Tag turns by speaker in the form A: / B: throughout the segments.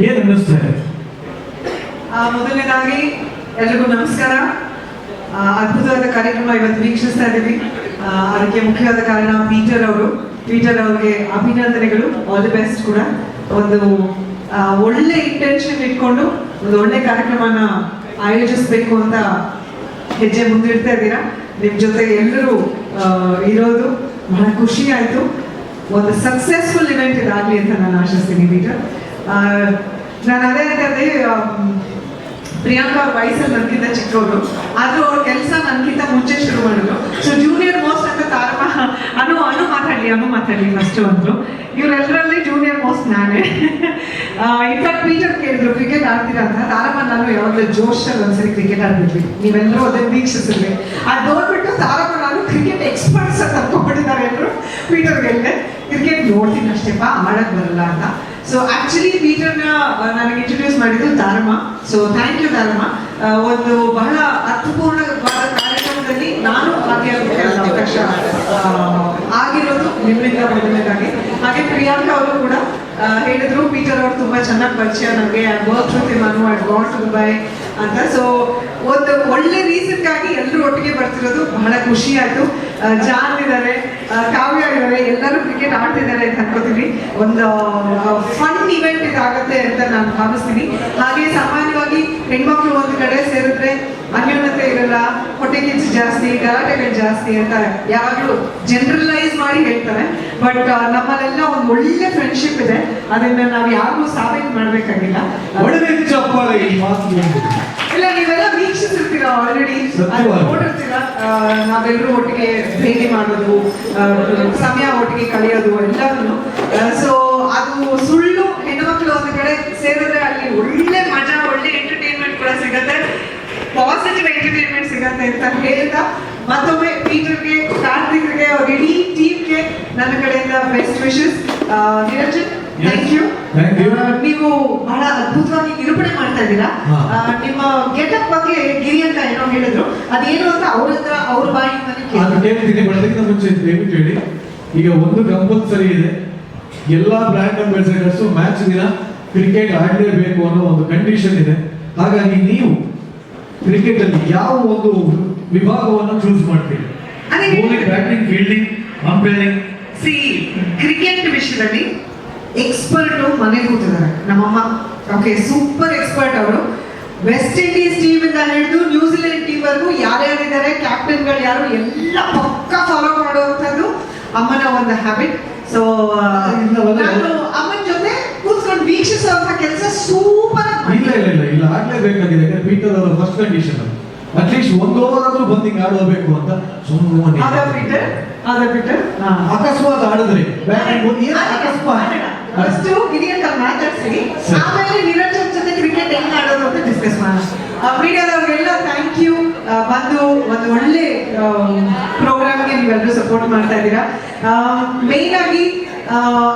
A: ಏನ್
B: ಅನ್ನಿಸ್ತದೆ ಮೊದಲನೇದಾಗಿ ಎಲ್ರಿಗೂ ನಮಸ್ಕಾರ. ಅದ್ಭುತವಾದ ಕಾರ್ಯಕ್ರಮ ಇವತ್ತು ವೀಕ್ಷಿಸ್ತಾ ಇದ್ದೀವಿ. ಅದಕ್ಕೆ ಮುಖ್ಯವಾದ ಕಾರಣ ಪೀಟರ್ ಅವರು. ಪೀಟರ್ ಅವ್ರಿಗೆ ಅಭಿನಂದನೆಗಳು. ಆಲ್ ದಿ ಬೆಸ್ಟ್ ಕೂಡ. ಒಂದು ಒಳ್ಳೆ ಇಂಟೆನ್ಷನ್ ಇಟ್ಕೊಂಡು ಒಂದು ಒಳ್ಳೆ ಕಾರ್ಯಕ್ರಮನ ಆಯೋಜಿಸಬೇಕು ಅಂತ ಹೆಜ್ಜೆ ಮುಂದಿಡ್ತಾ ಇದ್ದೀರಾ? ನಿಮ್ಮ ಜೊತೆ ಎಲ್ಲರೂ ಇರೋದು ಬಹಳ ಖುಷಿ ಆಯಿತು. ಒಂದು ಸಕ್ಸಸ್ಫುಲ್ ಇವೆಂಟ್ ಇದಾಗಲಿ ಅಂತ ನಾನು ಆಶಿಸ್ತೀನಿ ಪೀಟರ್. ನಾನು ಅದೇ ಅಂತಂದ್ರೆ ಪ್ರಿಯಾಂಕಾ ಅವ್ರ ವಯಸ್ಸಲ್ಲಿ ನನಗಿಂತ ಚಿಕ್ಕವರು. ಆದ್ರೂ ಅವ್ರ ಕೆಲಸ ನನಗಿಂತ ಮುಂಚೆ ಶುರು ಮಾಡಿದ್ರು. ಸೊ ಜೂನಿಯರ್ ಮೋಸ್ಟ್ ಅಂತ ತಾರಮ್ಮ ಅನು ಅನು ಮಾತಾಡಲಿ, ಅನು ಮಾತಾಡ್ಲಿ ಫಸ್ಟ್ ಅಂದ್ರು ಇವರೆಲ್ಲರಲ್ಲಿ ಜೂನಿಯರ್ ಮೋಸ್ಟ್ ನಾನೇ. ಇನ್ಫ್ಯಾಕ್ಟ್ ಪೀಟರ್ ಕೇಳಿದ್ರು ಕ್ರಿಕೆಟ್ ಆಡ್ತೀರಾ ಅಂತ? ತಾರಮ್ಮ ನಾನು ಯಾವಾಗಲೂ ಜೋಶಲ್ಲಿ ಒಂದ್ಸರಿ ಕ್ರಿಕೆಟ್ ಆಡ್ಬಿಟ್ವಿ ನೀವೆಲ್ಲರೂ ಅದನ್ನ ಆ ಅದು ನೋಡ್ಬಿಟ್ಟು ತಾರಮ್ಮ ನಾನು ಕ್ರಿಕೆಟ್ ಎಕ್ಸ್ಪರ್ಟ್ಸ್ ಅಂತ ಅನ್ಕೊಂಡ್ಬಿಟ್ಟಿದ್ದಾರೆ ಎಲ್ಲರೂ ಪೀಟರ್ ಹೇಳಿದೆ ಕ್ರಿಕೆಟ್ ನೋಡ್ತೀನಿ ಅಷ್ಟೇಪ್ಪ ಆಡಕ್ ಬರಲ್ಲ ಅಂತ. ಸೊ ಆಕ್ಚುಲಿ ಪೀಟರ್ನ ನನಗೆ ಇಂಟ್ರೊಡ್ಯೂಸ್ ಮಾಡಿದ್ದು Taramma so thank you Taramma ಒಂದು ಬಹಳ ಅರ್ಥಪೂರ್ಣವಾದ ಕಾರ್ಯಕ್ರಮದಲ್ಲಿ ನಾನು ಅವಕಾಶ ಆಗಿರೋದು ನಿಮ್ಮಿಂದ ಮೊದಲನೇದಾಗಿ. ಹಾಗೆ ಪ್ರಿಯಾಂಕಾ ಅವರು ಕೂಡ ಹೇಳಿದ್ರು ಪೀಟರ್ ಅವರು ತುಂಬಾ ಚೆನ್ನಾಗಿ ಪರಿಚಯ ನನಗೆ ವರ್ಕ್ ವಿತ್ ನಾನು ಐ ಗಾಟ್ ಟು ದುಬೈ ಅಂತ. ಸೊ ಒಂದು ಒಳ್ಳೆ ರೀಸನ್ಗಾಗಿ ಎಲ್ಲರೂ ಒಟ್ಟಿಗೆ ಬರ್ತಿರೋದು ಬಹಳ ಖುಷಿ ಆಯ್ತು. ಜಾನ್ ಇದ್ದಾರೆ ಕಾವ್ಯ ಎಲ್ಲರೂ ಕ್ರಿಕೆಟ್ ಆಡ್ತಿದ್ದಾರೆ ಅಂತ ಅನ್ಕೋತೀನಿ. ಒಂದು ಫನ್ ಇವೆಂಟ್ ಇದಾಗತ್ತೆ ಅಂತ ನಾನು ಭಾವಿಸ್ತೀನಿ. ಹಾಗೆ ಸಾಮಾನ್ಯವಾಗಿ ಹೆಣ್ಮಕ್ಳು ಒಂದು ಕಡೆ ಸೇರಿದ್ರೆ ಅನ್ಯೋನ್ಯತೆ ಇರಲ್ಲ, ಹೊಟ್ಟೆ ಕಿಚ್ಚು ಜಾಸ್ತಿ, ಗಲಾಟೆಗಳು ಜಾಸ್ತಿ ಅಂತ ಯಾವಾಗಲೂ ಜನರಲೈಸ್ ಮಾಡಿ ಹೇಳ್ತಾರೆ. ಬಟ್ ನಮ್ಮಲ್ಲೆಲ್ಲ ಒಂದು ಒಳ್ಳೆ ಫ್ರೆಂಡ್ಶಿಪ್ ಇದೆ. ಅದನ್ನ ನಾವು ಯಾರಿಗೂ ಸಾಬೀತು ಮಾಡ್ಬೇಕಾಗಿಲ್ಲ.
A: ಒಳ್ಳೆ ಚಪ್ಪಾಳೆ ಈ ಮಾತಿಗೆ.
B: ಇಲ್ಲ ನೀವೆಲ್ಲ ವೀಕ್ಷಿಸಿರ್ತೀರ ಆಲ್ರೆಡಿ. ನೋಡಿರ್ತೀರ? ನಾವೆಲ್ಲರೂ ಒಟ್ಟಿಗೆ ಭೇಟಿ ಮಾಡೋದು ಸಮಯ ಒಟ್ಟಿಗೆ ಕಳೆಯೋದು ಎಲ್ಲವನ್ನು ಸೊ ಅದು ಸುಳ್ಳು ಹೆಣ್ಮಕ್ಳು ಒಂದು ಕಡೆ ಸೇರಿದ್ರೆ ಅಲ್ಲಿ ಒಳ್ಳೆ ಮಜಾ ಒಳ್ಳೆ ಎಂಟರ್ಟೈನ್ಮೆಂಟ್ ಕೂಡ ಸಿಗತ್ತೆ. ಪಾಸಿಟಿವ್ ಎಂಟರ್ಟೈನ್ಮೆಂಟ್ ಸಿಗತ್ತೆ ಅಂತ ಹೇಳ್ತಾ ಮತ್ತೊಮ್ಮೆ ಪೀಟರ್ಗೆ ಕಾರ್ತಿಕ್ಗೆ ಅವ್ರ ಇಡೀ ಟೀಮ್ಗೆ ನನ್ನ ಕಡೆಯಿಂದ best wishes Niranjan thank you. ನೀವು ಬಹಳ ಅದ್ಭುತವಾಗಿ ನಿರೂಪಣೆ ಮಾಡ್ತಾ ಇದ್ದೀರಾ? ನಿಮ್ಮ ಗೆಟಪ್ ಬಗ್ಗೆ ಗಿರಿ ಅಂತ ಏನೋ ಹೇಳಿದ್ರು. ಅದೇನು ಅಂತ ಅವ್ರ ಹತ್ರ ಅವ್ರ ಬಾಯಿಂದಾನೆ
A: ಕೇಳ್ತೀನಿ ಬರೋದಕ್ಕಿಂತ ಮುಂಚೆ ದಯವಿಟ್ಟು ಹೇಳಿ. ಈಗ ಒಂದು ಕಂಪಲ್ಸರಿ ಇದೆ. ಎಲ್ಲಾ ಬ್ರ್ಯಾಂಡ್ ಅಂಬಾಸಿಡರ್ಸ್ ಮ್ಯಾಚ್ ದಿನ ಕ್ರಿಕೆಟ್ ಆಡಲೇಬೇಕು ಅನ್ನೋ ಒಂದು ಕಂಡೀಷನ್ ಇದೆ. ಹಾಗಾಗಿ ನೀವು ಕ್ರಿಕೆಟ್ ಅಲ್ಲಿ ಯಾವ ಒಂದು ವಿಭಾಗವನ್ನು ಚೂಸ್
B: ಮಾಡ್ತೀವಿ
A: ಬೌಲಿಂಗ್ ಬ್ಯಾಟಿಂಗ್ ಫೀಲ್ಡಿಂಗ್ ಅಂಪೈರಿಂಗ್
B: ಸಿ ಕ್ರಿಕೆಟ್ ವಿಷಯದಲ್ಲಿ ಎಕ್ಸ್ಪರ್ಟ್ ಮನೆ ಕೂತಿದ್ದಾರೆ. ನಮ್ಮಮ್ಮ ಓಕೆ ಸೂಪರ್ ಎಕ್ಸ್ಪರ್ಟ್ ಅವರು. ವೆಸ್ಟ್ ಇಂಡೀಸ್ ಟೀಮ್ ಇಂದ ಹಿಡಿದು ನ್ಯೂಜಿಲೆಂಡ್ ಟೀಮ್ ವರೆಗೂ ಯಾರ್ಯಾರಿದ್ದಾರೆ ಕ್ಯಾಪ್ಟನ್ಗಳು ಯಾರು ಎಲ್ಲ ಪಕ್ಕ ಫಾಲೋ ಮಾಡುವಂಥದ್ದು ಅಮ್ಮನ ಒಂದು ಹ್ಯಾಬಿಟ್ ಸೊ ನಾನು ಅಮ್ಮನ ಜೊತೆ ಕೂತ್ಕೊಂಡು ವೀಕ್ಷಿಸುವಂತ ಕೆಲಸ ಸೂಪರ್
A: ಇಲ್ಲ. ಆಗ್ಲೇಬೇಕಾಗಿದೆ ಯಾಕಂದ್ರೆ ಪೀಟರ್ ಅವರ ಫಸ್ಟ್ ಕಂಡೀಷನ್ ಅಟ್ಲೀಸ್ಟ್ ಒಂದು ಓವರ್ ಆದ್ರೂ ಬಂದು ಹಿಂಗೆ ಆಡೋಬೇಕು ಅಂತ ಸುಮ್ಮನೆ ಅಕಸ್ಮಾತ್ ಆಡಿದ್ರಿ. ಅಕಸ್ಮಾತ್?
B: ಫಸ್ಟ್ ಹಿರಿಯಂತ ಮಾತಾಡ್ಸಿ. ಆಮೇಲೆ ನಿರಂಜನ್ ಜೊತೆ ಕ್ರಿಕೆಟ್ ಹೆಂಗ್ ಆಡೋದು ಅಂತ ಡಿಸ್ಕಸ್ ಮಾಡೋಣ. ಮೀಡಿಯಾದವ್ರಿಗೆಲ್ಲ ಥ್ಯಾಂಕ್ ಯು ಬಂದು ಒಂದು ಒಳ್ಳೆ ಪ್ರೋಗ್ರಾಮ್ಗೆ ನೀವೆಲ್ಲರೂ ಸಪೋರ್ಟ್ ಮಾಡ್ತಾ ಇದ್ದೀರಾ. ಮೇನ್ ಆಗಿ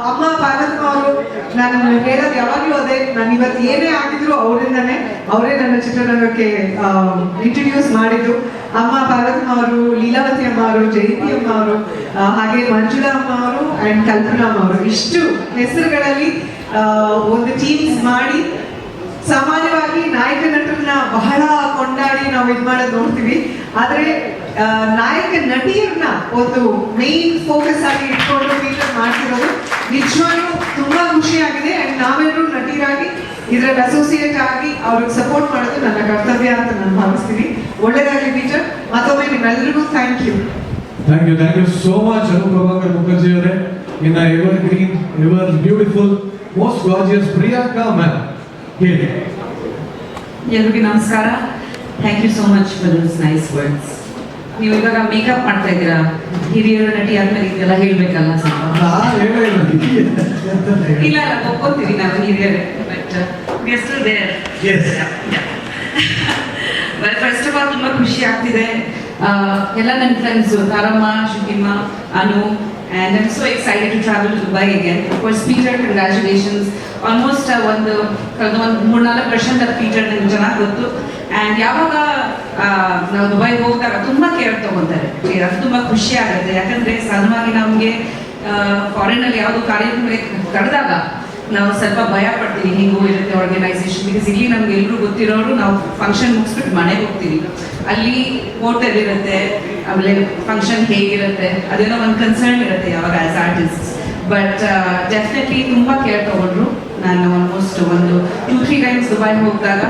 B: ಅಮ್ಮ ಪಾರ್ವತಮ್ಮ ಅವರು ನಾನು ಹೇಳೋದು ಯಾವಾಗಲೂ ಅದೇ. ನಾನು ಇವತ್ತು ಏನೇ ಆಗಿದ್ರು ಅವರಿಂದನೇ, ಅವರೇ ನನ್ನ ಚಿತ್ರರಂಗಕ್ಕೆ ಇಂಟ್ರಡ್ಯೂಸ್ ಮಾಡಿದ್ದು. ಅಮ್ಮ ಪಾರ್ವತಮ್ಮ ಅವರು ಲೀಲಾವತಿ ಅಮ್ಮ ಅವರು ಜಯಂತಿ ಅಮ್ಮ ಅವರು ಹಾಗೆ ಮಂಜುಳಾ ಅಮ್ಮ ಅವರು ಅಂಡ್ ಕಲ್ಪನಾ ಅಮ್ಮ ಅವರು ಇಷ್ಟು ಹೆಸರುಗಳಲ್ಲಿ ಒಂದು ಟೀಮ್ಸ್ ಮಾಡಿ ಸಾಮಾನ್ಯವಾಗಿ ನಾಯಕ ನಟರನ್ನ ಬಹಳ ಕೊಂಡಾಡಿ ನಾವು ಇದು ಮಾಡೋದು ನೋಡ್ತೀವಿ. ಆದ್ರೆ ನಾಯಕ ನಟಿಯನ್ನ ಒಂದು ಮೇನ್ ಫೋಕಸ್ ಆಗಿ ಇಟ್ಕೊಂಡು ಫೀಚರ್ ಮಾಡ್ತಿರೋದು. ನಿಜವಾಗ್ಲೂ ತುಂಬಾ ಖುಷಿಯಾಗಿದೆ. ಅಂಡ್ ನಾವೆಲ್ಲರೂ ನಟಿಯರಾಗಿ ಇದ್ರಲ್ಲಿ ಅಸೋಸಿಯೇಟ್ ಆಗಿ ಅವ್ರಿಗೆ ಸಪೋರ್ಟ್ ಮಾಡೋದು ನನ್ನ ಕರ್ತವ್ಯ ಅಂತ ನಾನು ಭಾವಿಸ್ತೀನಿ. ಒಳ್ಳೇದಾಗಲಿ ಟೀಚರ್ ಮತ್ತೊಮ್ಮೆ ನಿಮ್ಮೆಲ್ಲರಿಗೂ thank you
A: thank you thank you so much Anu Prabhakar Mukherjee ಅವರೇ. ಇನ್ನ evergreen ever beautiful most gorgeous Priyanka ma'am ಹೇಳಿ.
C: ಎಲ್ರಿಗೂ ನಮಸ್ಕಾರ. Thank you so much for this nice words ನೀವು ಇವಾಗ ಮೇಕಪ್ ಮಾಡ್ತಾ ಇದ್ದೀರಾ? ಹಿರಿಯರು ನಟಿ ಆದ್ಮೇಲೆ ಇದೆಲ್ಲ ಹೇಳ್ಬೇಕಲ್ಲ
A: ಇಲ್ಲ
C: ಒಪ್ಕೊಂತೀವಿ ನಾವು ಹಿರಿಯರೇ. But still there. First of all ತುಂಬಾ ಖುಷಿ ಆಗ್ತಿದೆ. ಎಲ್ಲ ನನ್ನ friends Taramma Shukimma Anu and I'm so excited to travel Dubai again for Peter congratulations almost ಒಂದು ಕಳೆದ ಒಂದು ಮೂರ್ನಾಲ್ಕು ವರ್ಷ ಪೀಟರ್ ನನಗೆ ಚೆನ್ನಾಗಿ ಗೊತ್ತು. ಆ್ಯಂಡ್ ಯಾವಾಗ ನಾವು ದುಬೈಗೆ ಹೋಗ್ತಾರ ತುಂಬ ಕೇರ್ ತೊಗೊತಾರೆ ಅದು ತುಂಬ ಖುಷಿ ಆಗುತ್ತೆ. ಯಾಕಂದರೆ ಸಾಮಾನ್ಯವಾಗಿ ನಮಗೆ ಫಾರಿನಲ್ಲಿ ಯಾವುದೋ ಕಾರ್ಯಕ್ರಮಕ್ಕೆ ಕರೆದಾಗ ನಾವು ಸ್ವಲ್ಪ ಭಯ ಪಡ್ತೀವಿ. ಹಿಂಗೂ ಇರುತ್ತೆ ಆರ್ಗನೈಸೇಷನ್ ಬಿಕಾಸ್ ಇಲ್ಲಿ ನಮ್ಗೆ ಎಲ್ರು ಗೊತ್ತಿರೋರು ನಾವು ಫಂಕ್ಷನ್ ಮುಗಿಸ್ಬಿಟ್ಟು ಮನೆಗೆ ಹೋಗ್ತೀವಿ. ಅಲ್ಲಿ ಹೋಟೆಲ್ ಇರುತ್ತೆ, ಆಮೇಲೆ ಫಂಕ್ಷನ್ ಹೇಗಿರುತ್ತೆ ಅದೇನೋ ಒಂದು ಕನ್ಸರ್ನ್ ಇರುತ್ತೆ ಯಾವಾಗ ಆಸ್ ಆರ್ಟಿಸ್ಟ್ ಬಟ್ ಡೆಫಿನೆಟ್ಲಿ ತುಂಬ ಕೇರ್ ತಗೊಂಡ್ರು. ನಾನು ಆಲ್ಮೋಸ್ಟ್ ಒಂದು two three times Dubai ಹೋಗಿದಾಗ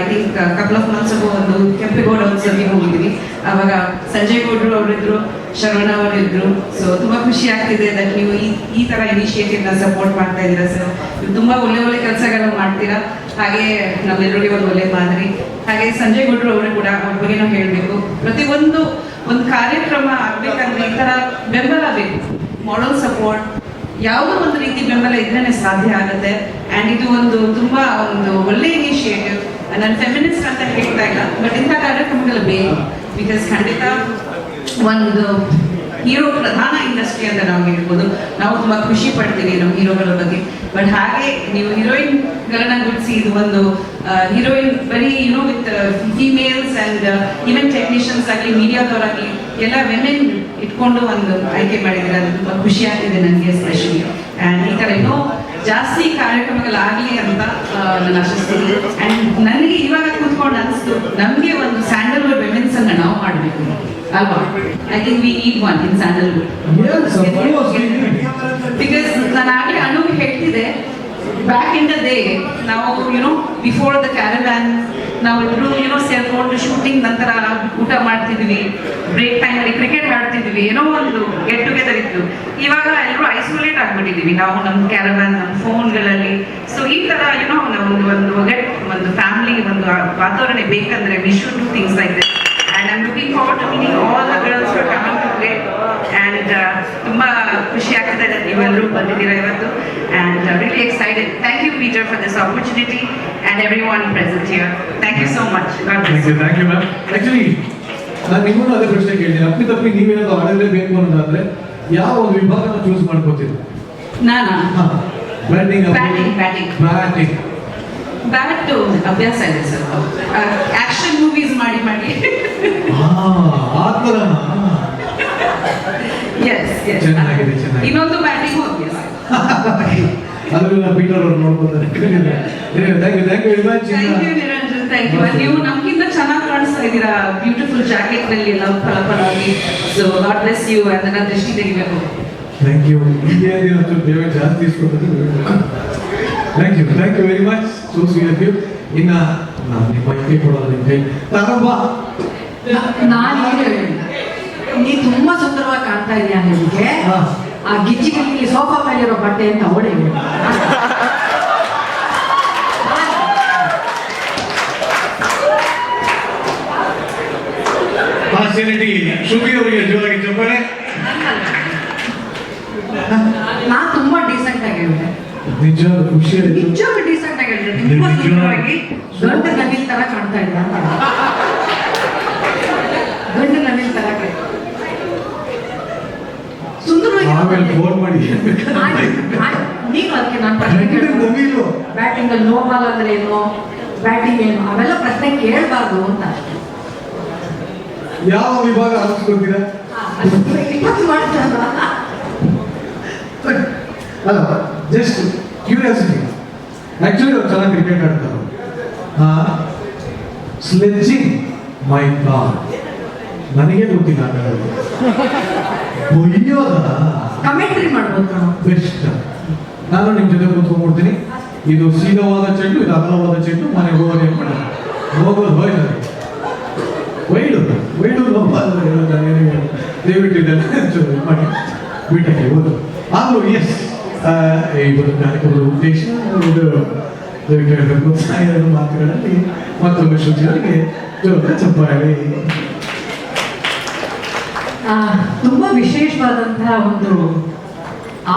C: I think couple of months ಒಂದು ಕೆಂಪೇಗೌಡ ಒಂದ್ಸತಿ ಹೋಗಿದ್ವಿ. ಅವಾಗ ಸಂಜಯ್ ಗೌಡ್ರು ಅವರಿದ್ರು, ಶರವಣ ಅವರಿದ್ರು. ಸೊ ತುಂಬಾ ಖುಷಿ ಆಗ್ತಿದೆ ದಟ್ ನೀವು ಈ ಈ ಇನಿಷಿಯೇಟಿವ್ನ ಸಪೋರ್ಟ್ ಮಾಡ್ತಾ ಇದ್ದೀರಾ. ನೀವು ತುಂಬ ಒಳ್ಳೆ ಒಳ್ಳೆ ಕೆಲಸಗಳನ್ನ ಮಾಡ್ತೀರಾ. ಹಾಗೆ ನಮ್ಮೆಲ್ಲರಿಗೆ ಒಂದು ಒಳ್ಳೆ ಮಾದರಿ. ಹಾಗೆ ಸಂಜಯ್ ಗೌಡ್ರು ಅವರು ಕೂಡ ಅವ್ರ ಬಗ್ಗೆ ನಾವು ಹೇಳಬೇಕು. ಪ್ರತಿಯೊಂದು ಒಂದು ಕಾರ್ಯಕ್ರಮ ಆಗ್ಬೇಕಂದ್ರೆ ಈ ತರ ಬೆಂಬಲ ಬೇಕು. ಮಾಡಲ್ ಸಪೋರ್ಟ್ ಯಾವುದೋ ಒಂದು ರೀತಿ ಬೆಂಬಲ ಇದ್ರೇನೆ ಸಾಧ್ಯ ಆಗುತ್ತೆ. ಅಂಡ್ ಇದು ಒಂದು ತುಂಬಾ ಒಂದು ಒಳ್ಳೆ ಇನಿಷಿಯೇಟಿವ್ ನಾನು ಫೆಮಿನಿಸ್ಟ್ ಅಂತ ಹೇಳ್ತಾ ಇಲ್ಲ ಬಟ್ ಇಂಥ ಕಾರ್ಯಕ್ರಮಗಳು ಬೇಕು ಬಿಕಾಸ್ ಖಂಡಿತ ಒಂದು ಹೀರೋ ಪ್ರಧಾನ ಇಂಡಸ್ಟ್ರಿ ಅಂತ ನಾವು ಹೇಳ್ಬೋದು ನಾವು ತುಂಬ ಖುಷಿ ಪಡ್ತೀವಿ ನಮ್ಮ ಹೀರೋಗಳ ಬಗ್ಗೆ. ಬಟ್ ಹಾಗೆ ನೀವು ಹೀರೋಯಿನ್ಗಳನ್ನ ಗುಡಿಸಿ ಇದು ಒಂದು ಹೀರೋಯಿನ್ ಬರೀ you know with females and even technicians ಆಗಲಿ ಮೀಡಿಯಾದವರಾಗಲಿ ಎಲ್ಲ ವೆಮೆನ್ ಇಟ್ಕೊಂಡು ಒಂದು ಆಯ್ಕೆ ಮಾಡಿದ್ರೆ ಅದು ತುಂಬ ಖುಷಿ ಆಗ್ತಿದೆ ನನಗೆ ಸ್ಪೆಷಲಿ ಆ್ಯಂಡ್ ಈ ಥರ ಇನ್ನೂ ಜಾಸ್ತಿ ಕಾರ್ಯಕ್ರಮಗಳಾಗಲಿ ಅಂತ ನಾನು ಆಶಿಸ್ತೀನಿ. ಆ್ಯಂಡ್ ನನಗೆ ಇವಾಗ ಕೂತ್ಕೊಂಡು ಅನಿಸ್ತು ನಮಗೆ ಒಂದು ಸ್ಯಾಂಡಲ್ವುಡ್ ವೆಮೆನ್ಸ್ ಅನ್ನ ನಾವು ಮಾಡಬೇಕು. ಅಲ್ವಾ? I think we need one in Sandalwood because ನಾನು ಆಗಲೇ ಅನುಗೆ ಹೇಳ್ತಿದ್ದೆ ಬ್ಯಾಕ್ ಇನ್ ದ ಡೇ ನಾವು you know before the caravan ನಾವು ಇಬ್ರು ಯುನೋ ಸೇರ್ಕೊಂಡು ಶೂಟಿಂಗ್ ನಂತರ ಊಟ ಮಾಡ್ತಿದ್ವಿ ಬ್ರೇಕ್ ಟೈಮಲ್ಲಿ ಕ್ರಿಕೆಟ್ ಆಡ್ತಿದ್ವಿ, ಏನೋ ಒಂದು ಗೆಟ್ ಟುಗೆದರ್ ಇತ್ತು. ಇವಾಗ ಎಲ್ಲರೂ ಐಸೋಲೇಟ್ ಆಗ್ಬಿಟ್ಟಿದೀವಿ, ನಾವು ನಮ್ಮ ಕ್ಯಾರವ್ಯಾನ್ ನಮ್ಮ ಫೋನ್ಗಳಲ್ಲಿ ಸೊ ಈ ಥರ ಯುನೋ ಒಂದು ಒಂದು ಒಗ್ಗಟ್, ಒಂದು ಫ್ಯಾಮಿಲಿ ಒಂದು ವಾತಾವರಣ ಬೇಕಂದ್ರೆ we should do things like this and am looking forward to meeting all the girls for coming to play and ತುಂಬ ಖುಷಿ ಆಗ್ತದೆ ಬಂದಿದ್ದೀರಾ ಇವತ್ತು? And really excited thank you Peter for this opportunity and everyone present here thank you so much
A: thank you ma'am actually ನಾನು ನಿಮ್ಮನ್ನು ಅದೇ ಪ್ರಶ್ನೆ ಕೇಳಿದ್ದೀನಿ ಅಪ್ಪಿ ತಪ್ಪಿ ನೀವೇನಾದ್ರು ಆಡಲೇಬೇಕು ಅನ್ನೋದಾದ್ರೆ ಯಾವ ಒಂದು ವಿಭಾಗನ ಚೂಸ್ ಮಾಡ್ಕೋತೀರಿ?
C: ನಾನಾ?
A: Batting
C: Batting, back
A: batting
C: bat ಅಭ್ಯಾಸ ಇದೆ ಸರ್. ಆಕ್ಷನ್ ಮೂವೀಸ್ ಮಾಡಿ ಮಾಡಿ.
A: ಆ ಥರನಾ?
C: ಎಸ್ ಎಸ್
A: ಚೆನ್ನಾಗಿದೆ, ಚೆನ್ನಾಗಿದೆ.
C: ಇನ್ನೊಂದು ಬ್ಯಾಟಿಂಗ್
A: ಅದ್ರಲ್ಲಿ ನಾವು ಪೀಟರ್ ಅವರು ನೋಡ್ಕೊತಾರೆ. Thank you thank you very much
C: thank you Niranjan thank you ನೀವು ನಮ್ಗಿಂತ ಚೆನ್ನಾಗಿ ಕಾಣಿಸ್ತಾ ಇದ್ದೀರಾ? ಬ್ಯೂಟಿಫುಲ್ ಜಾಕೆಟ್ನಲ್ಲಿ ಎಲ್ಲ ಫಲ ಫಲಾಗಿ ಸೊ ಗಾಡ್ ಬ್ಲೆಸ್ ಯು ಅದನ್ನ ದೃಷ್ಟಿ ತೆಗಿಬೇಕು.
A: ಥ್ಯಾಂಕ್ ಯು ಇಂಡಿಯಾ ದಿನ ದೇವ ಜಾಸ್ತಿ ಇಸ್ಕೊಳ್ತಾರೆ thank you thank you very much so sweet you ಇನ್ನ ನಾನು ನಿಮ್ಮ ಕೈ ಕೊಡೋದು ನಿಮ್ಮ ಕೈ
D: ನಾನು ಏನು ಹೇಳಿಲ್ಲ ನೀ ತುಂಬಾ ಸುಂದರವಾಗಿ ಕಾಣ್ತಾ ಇದೆಯಾ ನಿಮಗೆ
A: ಆ
D: ಆ ಗಿಜ್ಜಿ ಸೋಫಾ ಮೇಲಿರೋ ಬಟ್ಟೆ ಅಂತ ಅವಳೇ.
A: ಆ ಅವರಿಗೆ ಜೋರಾಗಿ ಚಪ್ಪಾಳೆ.
D: ನಾನ್ ತುಂಬಾ ಡೀಸೆಂಟ್ ಆಗಿ ಹೇಳಿದೆ.
A: ನಿಜ ಖುಷಿ ಆಯ್ತು.
D: ನಿಜವಾಗ್ಲೂ ಡೀಸೆಂಟ್ ಆಗಿ ಹೇಳಿದೆ. ತುಂಬಾ. ಸುಂದರವಾಗಿ ದೊಡ್ಡ ನವಿಲ್ ತರ ಕಾಣ್ತಾ ಇದ್ದ ಅಂತ ಗಂಡು ನವಿಲ್ ತರ ಕಾಣ್ತಾ ಇದ್ದ. ಸುಂದರವಾಗಿ
A: ಆಮೇಲೆ ಫೋನ್ ಮಾಡಿ.
D: ನೀನು ಅದಕ್ಕೆ ನಾನು. ಬ್ಯಾಟಿಂಗ್ ಅಲ್ಲಿ ನೋ ಬಾಲ್ ಅಂದ್ರೆ ಏನು? ಬ್ಯಾಟಿಂಗ್ ಏನು? ಅವೆಲ್ಲ ಪ್ರಶ್ನೆ ಕೇಳಬಾರ್ದು ಅಂತ.
A: ಯಾವ ವಿಭಾಗ
D: ಮಾಡ್ತಾರ
A: ಅಲ್ಲ ಜಸ್ಟ್ ಕ್ಯೂರಿಯಾಸಿಟಿ ಆಕ್ಚುಲಿ ಅವ್ರು. ಚೆನ್ನಾಗಿ ಕ್ರಿಕೆಟ್ ಆಡ್ತಾರೆ ಸ್ಲೆಡ್ಜಿಂಗ್ ಮೈ ಕಾರ್ ನನಗೆ ಗೊತ್ತಿಲ್ಲ
D: ಕಮೆಂಟ್ರಿ ಮಾಡ್ಬೋದು
A: ಬೆಸ್ಟ್. ನಾನು ನಿಮ್ಮ ಜೊತೆ ಕೂತ್ಕೊಂಡ್ಬಿಡ್ತೀನಿ. ಇದು ಸೀದವಾದ ಚೆಂಡು ಇದು ಅಗಲವಾದ ಚೆಂಡು ಮನೆಗೆ ಹೋಗೋದು ಏನು ಮಾಡೋದು? ಹೋಗೋದು ಹೋಯ್ತಾರೆ ವೈಡು ವೈಡು ಲೋಪ ದಯವಿಟ್ಟು ಇದೆಲ್ಲ ಒಂಚೂರು ಇದು ಮಾಡಿ. ಬಿಟ್ಟಕ್ಕೆ ಹೋದು ಆದರೂ ಎಸ್ ಈ ಒಂದು ಕಾರ್ಯಕ್ರಮದ ಉದ್ದೇಶ ಇದು ದಯವಿಟ್ಟು ಮಾತುಗಳಲ್ಲಿ ಮತ್ತೊಮ್ಮೆ ಶ್ರುತಿಯವರಿಗೆ ಜೋರ ಚಪ್ಪಾಳೆ.
D: ತುಂಬಾ ವಿಶೇಷವಾದಂತಹ ಒಂದು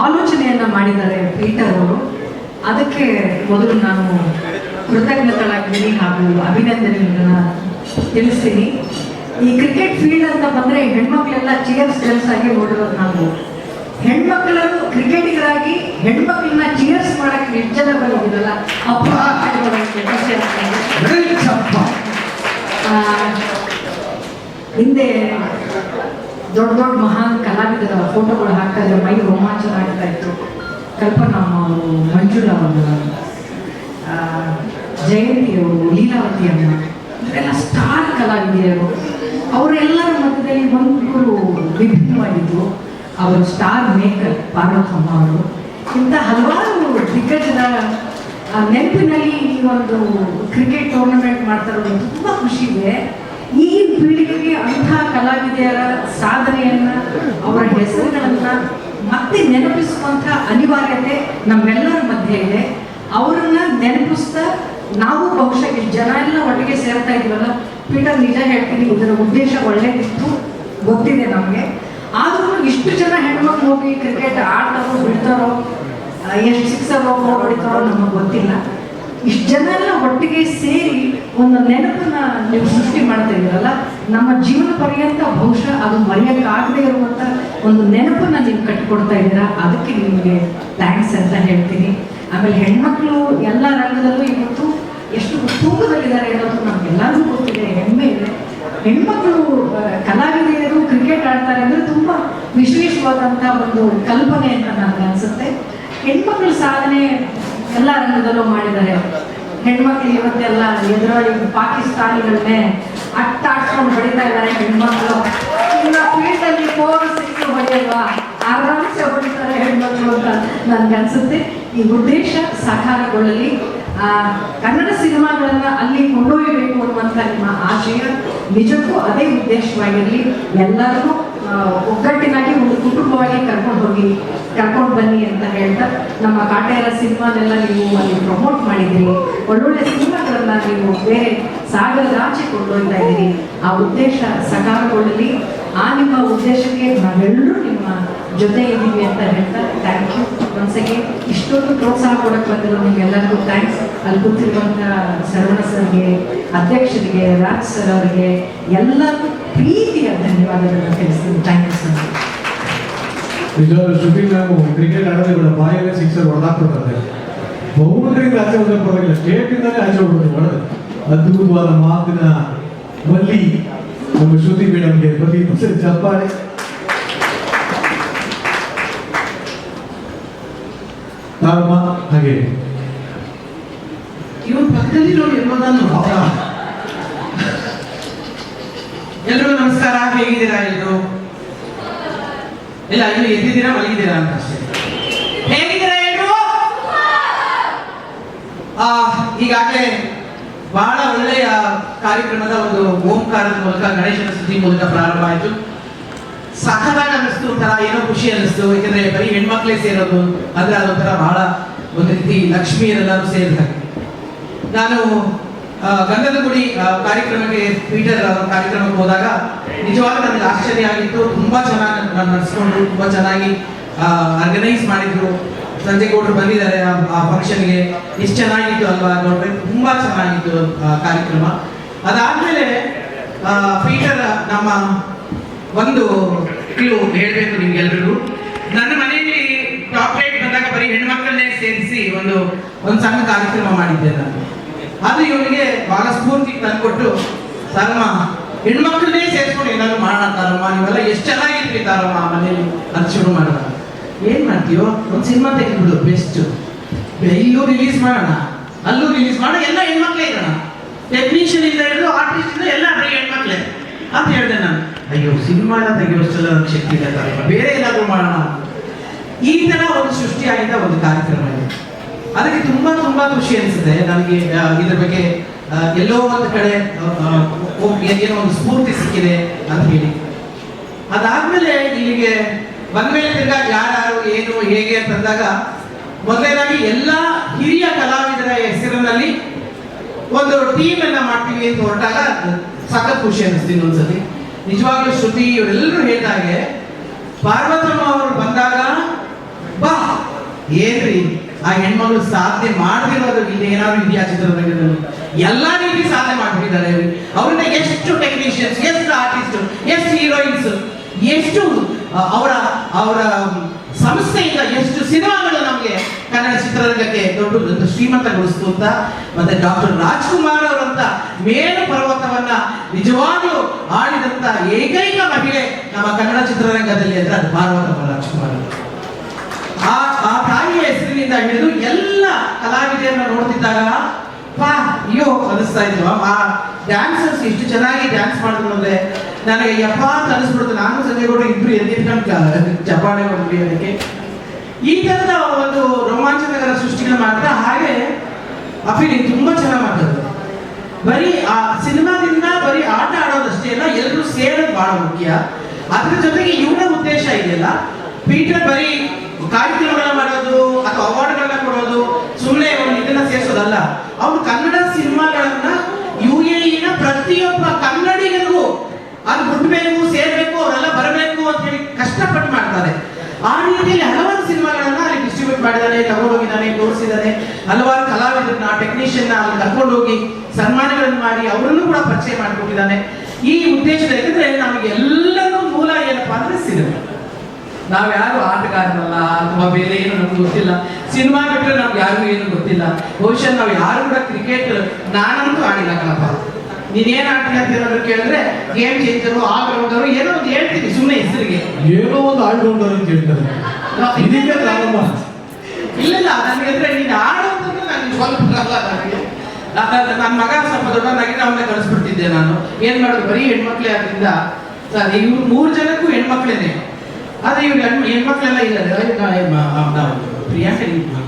D: ಆಲೋಚನೆಯನ್ನ ಮಾಡಿದ್ದಾರೆ ಪೀಟರ್ ಅವರು. ಅದಕ್ಕೆ ಮೊದಲು ನಾನು ಕೃತಜ್ಞತಳಾಗಿದ್ದೀನಿ ಹಾಗೂ ಅಭಿನಂದನೆಗಳನ್ನ ತಿಳಿಸ್ತೀನಿ. ಈ ಕ್ರಿಕೆಟ್ ಫೀಲ್ಡ್ ಅಂತ ಬಂದ್ರೆ ಹೆಣ್ಮಕ್ಳೆಲ್ಲ ಚಿಯರ್ಸ್ ಗರ್ಲ್ಸ್ ಆಗಿ ನೋಡಿರೋದು ನಾವು. ಹೆಣ್ಮಕ್ಳು ಕ್ರಿಕೆಟಿಗರಾಗಿ ಹೆಣ್ಮಕ್ಳನ್ನ ಚಿಯರ್ಸ್ ಮಾಡಕ್ಕೆ ನಿರ್ಜನ ಜನ ಬರೋದಿಲ್ಲ ಅಪ್ಪ ಹಿಂದೆ ದೊಡ್ಡ ದೊಡ್ಡ ಮಹಾನ್ ಕಲಾವಿದರ ಫೋಟೋಗಳು ಹಾಕ್ತಾ ಮೈ ರೋಮಾಂಚನ ಆಗ್ತಾ ಇತ್ತು. ಕಲ್ಪನಮ್ಮ ಅವರು ಅವರು ಜಯಂತಿ ಅವರು, ಲೀಲಾವತಿ ಅಮ್ಮ ಇವರೆಲ್ಲ ಸ್ಟಾರ್ ಕಲಾವಿದೆಯರು ಅವರೆಲ್ಲರ ಮಧ್ಯದಲ್ಲಿ ಒಂದು ವಿಭಿನ್ನವಾಗಿದ್ದು, ಅವರು ಸ್ಟಾರ್ ಮೇಕರ್ ಪಾರ್ವತಮ್ಮ ಅವರು. ಇಂಥ ಹಲವಾರು ದಿಗ್ಗಜದ ನೆನಪಿನಲ್ಲಿ ಈ ಒಂದು ಕ್ರಿಕೆಟ್ ಟೂರ್ನಮೆಂಟ್ ಮಾಡ್ತಾ ತುಂಬ ಖುಷಿ ಇದೆ. ಪೀಳಿಗೆಗೆ ಅಂಥ ಕಲಾವಿದೆಯರ ಸಾಧನೆಯನ್ನ, ಅವರ ಹೆಸರುಗಳನ್ನ ಮತ್ತೆ ನೆನಪಿಸುವಂಥ ಅನಿವಾರ್ಯತೆ ನಮ್ಮೆಲ್ಲರ ಮಧ್ಯೆ ಇದೆ. ಅವರನ್ನ ನೆನಪಿಸ್ತಾ ನಾವು ಬಹುಶಃ ಜನ ಎಲ್ಲ ಒಟ್ಟಿಗೆ ಸೇರ್ತಾ ಇದೀವಲ್ಲ ಪೀಟರ್ ನಿಜ ಹೇಳ್ತೀನಿ, ಇದರ ಉದ್ದೇಶ ಒಳ್ಳೇದಿತ್ತು, ಗೊತ್ತಿದೆ ನಮಗೆ. ಆದ್ರೂ ಇಷ್ಟು ಜನ ಹೆಣ್ಮಕ್ಳು ಹೋಗಿ ಕ್ರಿಕೆಟ್ ಆಡ್ತಾರೋ ಬಿಡ್ತಾರೋ ಎಷ್ಟು ಸಿಕ್ಸರೋ ಹೊಡಿತಾರೋ ನಮಗೆ ಗೊತ್ತಿಲ್ಲ. ಇಷ್ಟು ಜನ ಎಲ್ಲ ಒಟ್ಟಿಗೆ ಸೇರಿ ಒಂದು ನೆನಪನ್ನ ನೀವು ಸೃಷ್ಟಿ ಮಾಡ್ತಾ ಇದ್ರಲ್ಲ ನಮ್ಮ ಜೀವನ ಪರ್ಯಂತ ಬಹುಶಃ ಅದು ಮರೆಯೋಕ್ಕಾಗದೇ ಇರುವಂತ ಒಂದು ನೆನಪನ್ನ ನೀವು ಕಟ್ಕೊಡ್ತಾ ಇದ್ದೀರಾ? ಅದಕ್ಕೆ ನಿಮಗೆ ಥ್ಯಾಂಕ್ಸ್ ಅಂತ ಹೇಳ್ತೀನಿ. ಆಮೇಲೆ ಹೆಣ್ಮಕ್ಳು ಎಲ್ಲ ರಂಗದಲ್ಲೂ ಇವತ್ತು ಎಷ್ಟು ಉತ್ತುಂಗದಲ್ಲಿದ್ದಾರೆ ಅನ್ನೋದು ನಮ್ಗೆಲ್ಲರಿಗೂ ಗೊತ್ತಿದೆ, ಹೆಮ್ಮೆ ಇದೆ. ಹೆಣ್ಮಕ್ಳು ಕಲಾವಿದೆಯರು ಕ್ರಿಕೆಟ್ ಆಡ್ತಾರೆ ಅಂದ್ರೆ ತುಂಬಾ ವಿಶೇಷವಾದಂತ ಒಂದು ಕಲ್ಪನೆ ಅಂತ ನನಗೆ ಅನ್ಸುತ್ತೆ. ಹೆಣ್ಮಕ್ಳ ಸಾಧನೆ ಎಲ್ಲ ರಂಗದಲ್ಲೂ ಮಾಡಿದ್ದಾರೆ. ಹೆಣ್ಮಕ್ಳು ಇವತ್ತೆಲ್ಲ ಎದುರ ಪಾಕಿಸ್ತಾನಿಗಳನ್ನೇ ಅಟ್ಟಾಡ್ಸ್ಕೊಂಡು ಹೊಡಿತಾ ಇದ್ದಾರೆ ಹೆಣ್ಮಕ್ಳು. ಇನ್ನು ಫೋರ್ ಸಿಕ್ಸ್ ಹೊಡೆಯಲ್ವಾ? ಆರಾಮ್ಸೆ ಹೊಡಿತಾರೆ ಹೆಣ್ಮಕ್ಳು ಅಂತ ನನ್ಗನ್ಸುತ್ತೆ. ಈ ಉದ್ದೇಶ ಸಾಕಾರಗೊಳ್ಳಲಿ ಆ, ಕನ್ನಡ ಸಿನಿಮಾಗಳನ್ನ ಅಲ್ಲಿ ಕೊಂಡೊಯ್ಯಬೇಕು ಅನ್ನುವಂಥ ನಿಮ್ಮ ಆಶಯ ನಿಜಕ್ಕೂ ಅದೇ ಉದ್ದೇಶವಾಗಿರಲಿ. ಎಲ್ಲರಿಗೂ ಒಗ್ಗಟ್ಟಿನಾಗಿ ಒಂದು ಕುಟುಂಬವಾಗಿ ಕರ್ಕೊಂಡು ಹೋಗಿ ಕರ್ಕೊಂಡು ಬನ್ನಿ ಅಂತ ಹೇಳ್ತಾ ನಮ್ಮ ಕಾಟೇರ ಸಿನಿಮಾನೆಲ್ಲ ನೀವು ಅಲ್ಲಿ ಪ್ರಮೋಟ್ ಮಾಡಿದ್ದೀರಿ ಒಳ್ಳೊಳ್ಳೆ ಸಿನಿಮಾಗಳನ್ನ ನೀವು ಬೇರೆ ಸಾಗರದಾಚೆ ಕೊಂಡೊಯ್ತಾ ಇದ್ದೀರಿ. ಆ ಉದ್ದೇಶ ಸಕಾರಗೊಳ್ಳಲಿ ಆ ನಿಮ್ಮ ಉದ್ದೇಶಕ್ಕೆ ನಾವೆಲ್ಲರೂ ನಿಮ್ಮ ಜೊತೆ ಇದ್ದೀವಿ ಅಂತ ಹೇಳ್ತಾ ಥ್ಯಾಂಕ್ ಯು ಒಂದ್ಸಗೆ ಇಷ್ಟೊಂದು ಪ್ರೋತ್ಸಾಹ ಕೊಡಕ್ಕೆ ಬಂದಿರೋ ನಿಮ್ಗೆಲ್ಲರಿಗೂ ಥ್ಯಾಂಕ್ಸ್ ಅಲ್ಲಿ ಕೂತಿರುವಂಥ ಸರ್ವಣ ಸರ್ಗೆ, ಅಧ್ಯಕ್ಷರಿಗೆ, ರಾಜ್ ಸರ್ ಅವರಿಗೆ ಎಲ್ಲರಿಗೂ ಪ್ರೀತಿಯ ಧನ್ಯವಾದಗಳನ್ನ ತಿಳಿಸ್ತೀನಿ. ಥ್ಯಾಂಕ್ ಯು ಸರ್
A: ನಿಜವಾದ ಶೂಟಿಂಗ್ ನಾವು ಕ್ರಿಕೆಟ್ ಆಡೋದೇ ಬೇಡ ಬಾಯಲ್ಲೇ ಸಿಕ್ಸರ್ ಹೊಡೆದಾಕ್ಬಿಡ್ತಾರೆ ಬೌಂಡ್ರಿಂದ ಆಚೆ ಹೋದ್ರೆ ಪರವಾಗಿಲ್ಲ. ಸ್ಟೇಟಿಂದಲೇ ಆಚೆ ಹೊಡ್ಬೋದು ಹೊಡೆದು ಅದ್ಭುತವಾದ ಮಾತಿನ ಮಲ್ಲಿ ನಮ್ಮ ಶ್ರುತಿ ಮೇಡಮ್ಗೆ ಪ್ರತಿ ವರ್ಷ ಚಪ್ಪಾಳೆ ತಾರಮ್ಮ ಹಾಗೆ.
E: ಇವನ್ ಪಕ್ಕದಲ್ಲಿರೋ ಇರೋದನ್ನು ಎಲ್ರಿಗೂ ನಮಸ್ಕಾರ. ಹೇಗಿದ್ದೀರಾ? ಎಲ್ರು? ಇಲ್ಲ ಇನ್ನು ಎದ್ದಿದ್ದೀರಾ ಮಲಗಿದ್ದೀರಾ ಅಂತ ಅಷ್ಟೇ. ಹೇಗಿದ್ದೀರಾ ಆ, ಈಗಾಗಲೇ ಬಹಳ ಒಳ್ಳೆಯ ಕಾರ್ಯಕ್ರಮದ ಒಂದು ಓಂಕಾರದ ಮೂಲಕ ಗಣೇಶನ ಸ್ತುತಿ ಮೂಲಕ ಪ್ರಾರಂಭ ಆಯಿತು. ಸಖತ್ತಾಗಿ ಅನ್ನಿಸ್ತು, ಒಂಥರ ಏನೋ ಖುಷಿ ಅನ್ನಿಸ್ತು ಯಾಕಂದ್ರೆ ಬರೀ ಹೆಣ್ಮಕ್ಳೇ ಸೇರೋದು, ಅಂದ್ರೆ ಅದೊಂಥರ ಬಹಳ ಒಂದು ರೀತಿ ಲಕ್ಷ್ಮಿಯರೆಲ್ಲರೂ ಸೇರಿದ ನಾನು ಗಂಧದ ಗುಡಿ ಕಾರ್ಯಕ್ರಮಕ್ಕೆ ಪೀಟರ್ ಅವರ ಕಾರ್ಯಕ್ರಮಕ್ಕೆ ಹೋದಾಗ ನಿಜವಾಗ್ಲೂ ನನಗೆ ಆಶ್ಚರ್ಯ ಆಗಿತ್ತು. ತುಂಬಾ ಚೆನ್ನಾಗಿ ನನ್ನ ನಡೆಸ್ಕೊಂಡ್ರು, ತುಂಬಾ ಚೆನ್ನಾಗಿ ಆರ್ಗನೈಸ್ ಮಾಡಿದ್ರು. ಸಂಜೆ ಗೌಡ್ರು ಬಂದಿದ್ದಾರೆ ಆ- ಫಂಕ್ಷನ್ಗೆ ಇಷ್ಟು ಚೆನ್ನಾಗಿತ್ತು ಅಲ್ವಾ ನೋಡ್ರೆ ತುಂಬಾ ಚೆನ್ನಾಗಿತ್ತು ಕಾರ್ಯಕ್ರಮ. ಅದಾದ್ಮೇಲೆ ಪೀಟರ್ ನಮ್ಮ ಒಂದು ಕ್ಲೂ ಹೇಳ್ಬೇಕು ನಿಮ್ಗೆಲ್ರಿಗೂ. ನನ್ನ ಮನೆಯಲ್ಲಿ ಚಾಕ್ಲೇಟ್ ಬಂದಾಗ ಬರೀ ಹೆಣ್ಮಕ್ಳನ್ನೇ ಸೇರಿಸಿ ಒಂದು ಒಂದು ಸಣ್ಣ ಕಾರ್ಯಕ್ರಮ ಮಾಡಿದ್ದೆ ನಾನು. ಅದು ಇವನಿಗೆ ಬಹಳ ಸ್ಫೂರ್ತಿ ತಂದ್ಕೊಟ್ಟು ಸಾರಮ್ಮ ಹೆಣ್ಮಕ್ಳನ್ನೇ ಸೇರಿಸ್ಕೊಂಡು ಏನಾದ್ರು ಮಾಡೋಣ ತಾರಮ್ಮ ನೀವೆಲ್ಲ ಎಷ್ಟು ಚೆನ್ನಾಗಿದ್ರಿ ತಾರಮ್ಮ ಮನೇಲಿ, ಅಂತ ಶುರು ಮಾಡೋಣ ಏನ್ ಮಾಡ್ತೀಯೋ, ಒಂದು ಸಿನಿಮಾ ತೆಗೆದ್ಬಿಡು, ಬೆಸ್ಟ್. ಇಲ್ಲೂ ರಿಲೀಸ್ ಮಾಡೋಣ, ಅಲ್ಲೂ ರಿಲೀಸ್ ಮಾಡೋಣ, ಎಲ್ಲ ಹೆಣ್ಮಕ್ಳೇ ಇರೋಣ. ಟೆಕ್ನಿಷಿಯನ್ ಇಂದ ಹಿಡಿದು ಆರ್ಟಿಸ್ಟ್ ಇಂದ ಎಲ್ಲ ಹೆಣ್ಮಕ್ಳೆ. ಅಂತ ಹೇಳಿದೆ ನಾನು. ಅಯ್ಯೋ, ಸಿನಿಮಾ ಎಲ್ಲ ತೆಗೆಯುವಷ್ಟೆಲ್ಲ ನನಗೆ ಶಕ್ತಿ ಇಲ್ಲ ಬೇರೆ ಏನಾದ್ರು ಮಾಡೋಣ. ಈ ತರ ಒಂದು ಸೃಷ್ಟಿಯಾಗಿದ್ದ ಒಂದು ಕಾರ್ಯಕ್ರಮ ಅದಕ್ಕೆ ತುಂಬಾ ತುಂಬಾ ಖುಷಿ ಅನಿಸುತ್ತೆ. ನನಗೆ ಇದ್ರ ಬಗ್ಗೆ ಎಲ್ಲೋ ಒಂದು ಕಡೆ ಏನೋ ಒಂದು ಸ್ಫೂರ್ತಿ ಸಿಕ್ಕಿದೆ ಅಂತ ಹೇಳಿ. ಅದಾದ್ಮೇಲೆ ಇಲ್ಲಿಗೆ ಬಂದ್ಮೇಲೆ ತಿರ್ಗಾ ಯಾರು, ಏನು, ಹೇಗೆ ಅಂತಂದಾಗ ಮೊದಲನೇದಾಗಿ ಎಲ್ಲ ಹಿರಿಯ ಕಲಾವಿದರ ಹೆಸರಿನಲ್ಲಿ ಒಂದು ಟೀಮ್ ಅನ್ನ ಮಾಡ್ತೀವಿ ಅಂತ ಹೊರಟಾಗ ಸಖತ್ ಖುಷಿ ಅನಿಸ್ತು ಇನ್ನೊಂದ್ಸತಿ. ನಿಜವಾಗ್ಲೂ ಶ್ರುತಿ ಇವರೆಲ್ಲರೂ ಹೇಳಿದಾಗೆ ಪಾರ್ವತಮ್ಮ ಅವರು ಬಂದಾಗ, ಬಾ, ಏನ್ರಿ? ಆ ಹೆಣ್ಮಗಳು ಸಾಧನೆ ಮಾಡದಿರೋದು ಇಲ್ಲಿ ಏನಾದ್ರು ಇದೆಯಾ ಚಿತ್ರರಂಗದಲ್ಲಿ ಎಲ್ಲಾ ರೀತಿ ಸಾಧನೆ ಮಾಡ್ಬಿಟ್ಟಿದ್ದಾರೆ ಅವ್ರನ್ನ ಎಷ್ಟು ಟೆಕ್ನಿಷಿಯನ್ಸ್ ಎಷ್ಟು ಆರ್ಟಿಸ್ಟ್ ಎಷ್ಟು ಹೀರೋಯಿನ್ಸ್ ಎಷ್ಟು ಅವರ ಅವರ ಸಂಸ್ಥೆಯಿಂದ ಎಷ್ಟು ಸಿನಿಮಾಗಳು ನಮಗೆ ಕನ್ನಡ ಚಿತ್ರರಂಗಕ್ಕೆ ದೊಡ್ಡ ಶ್ರೀಮಂತಗೊಳಿಸ್ತು ಅಂತ ಮತ್ತೆ ಡಾಕ್ಟರ್ ರಾಜ್ಕುಮಾರ್ ಅವರಂತ ಮೇಲು ಪರ್ವತವನ್ನ ನಿಜವಾಗ್ಲೂ ಆಡಿದಂತ ಏಕೈಕ ಮಹಿಳೆ ನಮ್ಮ ಕನ್ನಡ ಚಿತ್ರರಂಗದಲ್ಲಿ ಅಂದ್ರೆ ಅದು ಭಾರವಾದ ರಾಜ್ಕುಮಾರ್. ಆ ಹೆಸರಿನಿಂದ ಹಿಡಿದು ಎಲ್ಲ ಕಲಾವಿದೆಯನ್ನು ನೋಡ್ತಿದ್ದಾಗ, ಪಾ, ಅಯ್ಯೋ ಅನಿಸ್ತಾ ಇದ್ವು ಆ ಡ್ಯಾನ್ಸರ್ಸ್ ಎಷ್ಟು ಚೆನ್ನಾಗಿ ಡ್ಯಾನ್ಸ್ ಮಾಡಿದ್ರು ನನಗೆ ಯಪ್ಪ ಅಂತ ಅನಿಸ್ಬಿಡ್ತು ನಾನು ಸಂಜೆಗೌಡ ಇಬ್ರು ಎದ್ದಿಟ್ಕೊಂಡು ಜಪಾನೆ ಮಾಡಿ ಅದಕ್ಕೆ. ಈ ತರದ ಒಂದು ರೋಮಾಂಚನಕರ ಸೃಷ್ಟಿಗಳು ಮಾಡ್ತಾ ಹಾಗೆ ಅಫಿಲಿ ತುಂಬಾ ಚೆನ್ನಾಗಿ ಮಾಡ್ತಾರೆ. ಬರೀ ಆ ಸಿನಿಮಾದಿಂದ ಬರೀ ಆಟ ಆಡೋದಷ್ಟೇ ಅಲ್ಲ ಎಲ್ಲರೂ ಸೇರೋದು ಬಹಳ ಮುಖ್ಯ. ಅದ್ರ ಜೊತೆಗೆ ಇವನ ಉದ್ದೇಶ ಇದೆಯಲ್ಲ. ಪೀಟರ್ ಬರೀ ಕಾರ್ಯಕ್ರಮಗಳನ್ನ ಅಥವಾ ಅವಾರ್ಡ್ಗಳನ್ನ ಕೊಡೋದು ಸುಮ್ಮನೆ ಒಂದು ಇದನ್ನ ಸೇರಿಸೋದಲ್ಲ. ಅವನು ಕನ್ನಡ ಸಿನಿಮಾಗಳನ್ನ ಯು ನ ಪ್ರತಿಯೊಬ್ಬ ಕನ್ನಡಿಗರಿಗೂ, ಅದು ಹುಟ್ಟಬೇಕು ಸೇರ್ಬೇಕು, ಅವರೆಲ್ಲ ಬರಬೇಕು ಅಂತ ಹೇಳಿ ಕಷ್ಟಪಟ್ಟು ಮಾಡ್ತಾರೆ. ಆ ರೀತಿಯಲ್ಲಿ ಹಲವಾರು ಸಿನಿಮಾಗಳನ್ನ ಅಲ್ಲಿ ಡಿಸ್ಟ್ರಿಬ್ಯೂಟ್ ಮಾಡಿದ್ದಾನೆ ತಗೊಂಡೋಗಿದ್ದಾನೆ ತೋರಿಸಿದ್ದಾನೆ ಹಲವಾರು ಕಲಾವಿದರನ್ನ ಟೆಕ್ನಿಷಿಯನ್ ಅಲ್ಲಿ ಕರ್ಕೊಂಡೋಗಿ ಸನ್ಮಾನಗಳನ್ನು ಮಾಡಿ ಅವರನ್ನು ಕೂಡ ಪರಿಚಯ ಮಾಡಿಕೊಟ್ಟಿದ್ದಾನೆ. ಈ ಉದ್ದೇಶದ ಯಾಕಂದ್ರೆ ನಮಗೆ ಎಲ್ಲರೂ ಮೂಲ ಏನಪ್ಪಾ ಅಂದ್ರೆ ಸಿನಿಮಾ. ನಾವ್ ಯಾರು ಆಟಗಾರರಲ್ಲ ಅಥವಾ ಬೇರೆ ಏನು ನಮ್ಗೆ ಗೊತ್ತಿಲ್ಲ. ಸಿನಿಮಾ ಬಿಟ್ಟರೆ ನಮ್ಗೆ ಯಾರಿಗೂ ಏನು ಗೊತ್ತಿಲ್ಲ. ಬಹುಶಃ ನಾವು ಯಾರು ಕೂಡ ಕ್ರಿಕೆಟ್ ನಾನಂತೂ ಆಡಿಲ್ಲ ಕಣಪ್ಪ. ನೀನೇನ್ ಆಡ್ತೀಯ ಅಂತ ಏನಾದ್ರು ಕೇಳಿದ್ರೆ ಗೇಮ್ ಚೇಂಜರು ಆಲ್ರೌಂಡರು ಏನೋ ಒಂದು ಹೇಳ್ತೀನಿ ಸುಮ್ಮನೆ ಹೆಸರಿಗೆ.
A: ಏನೋ ಒಂದು ಆಲ್ರೌಂಡರ್ ಅಂತ ಹೇಳ್ತಾರೆ.
E: ಇಲ್ಲ ಇಲ್ಲ ನನಗೆ ಅಂದ್ರೆ ನೀನು ಆಡು ಅಂತಂದ್ರೆ ನನಗೆ ಸ್ವಲ್ಪ ಬರಲ್ಲ ನನಗೆ ನನ್ನ ಮಗ ಸ್ವಲ್ಪ ದೊಡ್ಡವನಾಗಿ ಅವನ್ನ ಕಳಿಸ್ಬಿಡ್ತಿದ್ದೆ ನಾನು. ಏನ್ ಮಾಡೋದು ಬರೀ ಹೆಣ್ಮಕ್ಳೇ ಆದ್ರಿಂದ. ಸರ್ ಇವ್ರು ಮೂರು ಜನಕ್ಕೂ ಹೆಣ್ಮಕ್ಳೇನೆ. ಆದ್ರೆ ಇವ್ರು ಹೆಣ್ಣು ಹೆಣ್ಮಕ್ಳೆಲ್ಲ ಇದ್ದಾರೆ. ಪ್ರಿಯಾಂಕ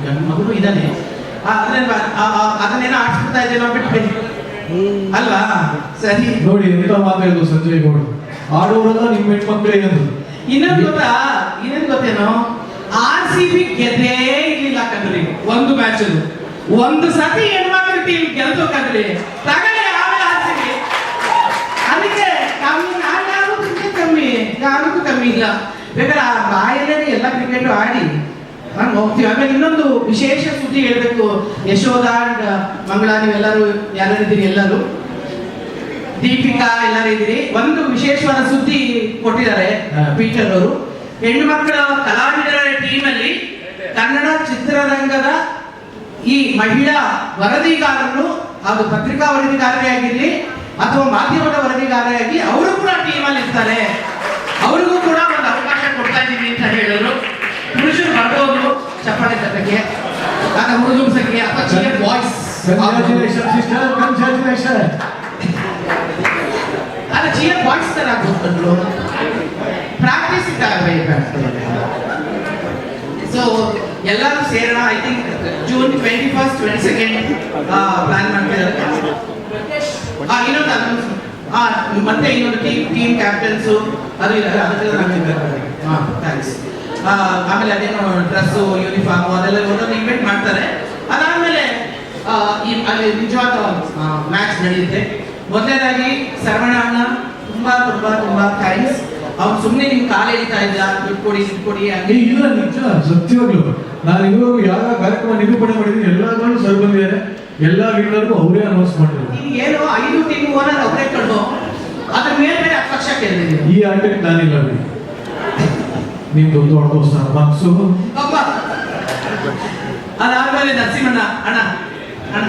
E: ಗಂಡ ಮಗಳು ಇದ್ದಾನೆ. ಅದನ್ನೇನೋ ಆಡ್ಸ್ಬಿಡ್ತಾ ಇದ್ದೇನೆ ಬಿಟ್ಟು ಅಲ್ಲ? ಸರಿ.
A: ನೋಡಿ ಎಂತ ಮಾತಾಡಿದ್ರು ಸಂಜಯ್ ಗೌಡ? ಆಡೋರೆಲ್ಲ ನಿಮ್ಮ ಹೆಣ್ಮಕ್ಳೇ ಏನಂದ್ರು
E: ಇನ್ನೊಂದು ಗೊತ್ತಾ? ಇನ್ನೊಂದು ಗೊತ್ತೇನೋ? ಆರ್ ಸಿ ಬಿ ಗೆದ್ದೇ ಇರ್ಲಿಲ್ಲ ಕಣ್ರಿ. ಒಂದು ಮ್ಯಾಚ್ ಒಂದು ಸತಿ ಹೆಣ್ಮಕ್ಳು ಟೀಮ್ ಗೆಲ್ತು ಕಣ್ರಿ. ತಗಡೆ ಆಮೇಲೆ ಆರ್ ಸಿ ಬಿ ಅದಕ್ಕೆ ಕಮ್ಮಿ ನಾನು ಕಮ್ಮಿ. ಯಾವ್ದಕ್ಕೂ ಕಮ್ಮಿ ಇಲ್ಲ. ಬೇಕಾದ್ರೆ ಆ ಬಾಯಲ್ಲೇ ಎಲ್ಲ ಕ್ರಿಕೆಟ್ ಆಡಿ ನಾನು ಹೋಗ್ತೀವಿ. ಆಮೇಲೆ ಇನ್ನೊಂದು ವಿಶೇಷ ಸುದ್ದಿ ಹೇಳಬೇಕು. ಯಶೋಧ ಅಂಡ್ ಮಂಗಳ ನೀವೆಲ್ಲರೂ ಯಾರ್ಯಾರಿದ್ದೀರಿ ಎಲ್ಲರೂ? ದೀಪಿಕಾ ಎಲ್ಲರೂ ಇದ್ದೀರಿ? ಒಂದು ವಿಶೇಷವಾದ ಸುದ್ದಿ ಕೊಟ್ಟಿದ್ದಾರೆ ಪೀಟರ್ ಅವರು. ಹೆಣ್ಣು ಮಕ್ಕಳ ಕಲಾವಿದರ ಟೀಮಲ್ಲಿ ಕನ್ನಡ ಚಿತ್ರರಂಗದ ಈ ಮಹಿಳಾ ವರದಿಗಾರರು ಅದು ಪತ್ರಿಕಾ ವರದಿಗಾರರೇ ಆಗಿರ್ಲಿ ಅಥವಾ ಮಾಧ್ಯಮದ ವರದಿಗಾರರಾಗಿ ಅವರು ಕೂಡ ಟೀಮಲ್ಲಿ ಇರ್ತಾರೆ ಅವ್ರಿಗೂ ಕೂಡ ಇದ್ದೀವಿ ಅಂತ ಹೇಳಿದ್ರು. ಪುರುಷರು ಬರ್ಬೋದು. ಚಪ್ಪಾಳೆ ತಟ್ಟಕ್ಕೆ. ಆಗ ಹುಡುಗರಿಗೆ ಅಥವಾ ಚಿಕ್ಕ ವಾಯ್ಸ್
A: ಸಿಸ್ಟರ್ ಕಂಗ್ರ್ಯಾಚುಲೇಷನ್
E: ಅದು ಚಿಯರ್ ಬಾಯ್ಸ್ ತರ ಕೂತ್ಕೊಂಡ್ರು ಪ್ರಾಕ್ಟೀಸ್ ಸೊ ಎಲ್ಲರೂ ಸೇರೋಣ. I think June twenty first twenty second plan ಮಾಡ್ತಿದ್ದಾರೆ ಆ, ಇನ್ನೊಂದು ಮತ್ತೆ ಇನ್ನೊಂದು ಟೀಮ್ ಟೀಮ್ ಕ್ಯಾಪ್ಟನ್ಸು ಅದು ಇಲ್ಲ ಅದಕ್ಕೆಲ್ಲ ಥ್ಯಾಂಕ್ಸ್ ಆಮೇಲೆ ಅದೇನೋ ಡ್ರೆಸ್ಸು ಯೂನಿಫಾರ್ಮ್ ಅದೆಲ್ಲ ಒಂದೊಂದು ಇವೆಂಟ್ ಮಾಡ್ತಾರೆ. ಅದಾದಮೇಲೆ ಈ ಅಲ್ಲಿ ನಿಜವಾದ ಮ್ಯಾಚ್ ನಡೆಯುತ್ತೆ ಮೊದಲನೇದಾಗಿ ಶರವಣ ಅಣ್ಣ ತುಂಬಾ ತುಂಬಾ ತುಂಬಾ ಥ್ಯಾಂಕ್ಸ್ ಅವ್ನು ಸುಮ್ಮನೆ ನಿಮ್ ಕಾಲು ಎಳಿತಾ ಇದ್ದ ದುಡ್ಡು ಕೊಡಿ ದುಡ್ಡು ಕೊಡಿ
A: ಇಲ್ಲ ನಿಜ ಸತ್ಯವಾಗ್ಲು. ನಾನು ಇವರು ಯಾವ ಕಾರ್ಯಕ್ರಮ ನಿರೂಪಣೆ ಮಾಡಿದ್ದೀನಿ ಎಲ್ಲಾದ್ರೂ ಸರ್ ಬಂದಿದ್ದಾರೆ. ಎಲ್ಲ ವಿನ್ನರ್ಗೂ ಅವರೇ ಅನೌನ್ಸ್ ಮಾಡಿದ್ರು
E: ಏನು ಐದು ಟೀಮ್ ಓನರ್ ಅವರೇ ಕಂಡು ಅದ್ರ ಮೇಲೆ ಹತ್ತು ಲಕ್ಷ ಕೇಳಿದೀನಿ
A: ಈ ಆಟಕ್ಕೆ ನಾನಿಲ್ಲ ನಿಮ್ದು ದೊಡ್ಡ ಮನ್ಸು
E: ಅಪ್ಪ. ಅದಾದ್ಮೇಲೆ ನರಸಿಂಹಣ್ಣ ಅಣ್ಣ ಅಣ್ಣ.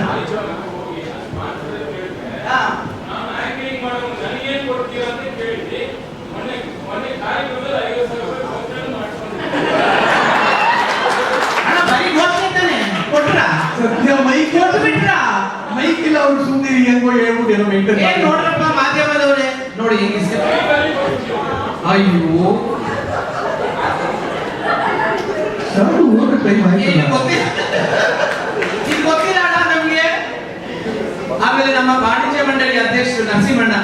A: ಸತ್ಯ ಮೈಕ್
E: ಬಿಟ್ರಾ
A: ಮೈಕ್ ಇಲ್ಲ. ಅವ್ರು ಸುಮ್ಮನೆ ಹೆಂಗೋ ಹೇಳ್ಬಿಟ್ಟು ಏನೋ ಮೇಂಟೈನ್
E: ನೋಡ್ರಪ್ಪ ಮಾಧ್ಯಮದವ್ರೆ? ನೋಡಿ ಅಯ್ಯೋ
A: ಸರ್ ಊಟ ಟೈಮ್
E: ಇದು
A: ಆಯ್ತಲ್ಲ
E: ಗೊತ್ತಿಲ್ಲ. ಇದು ಗೊತ್ತಿಲ್ಲ ಅಣ್ಣ ನಮ್ಗೆ. ಆಮೇಲೆ ನಮ್ಮ ವಾಣಿಜ್ಯ ಮಂಡಳಿ ಅಧ್ಯಕ್ಷರು ನರಸಿಂಹಣ್ಣ.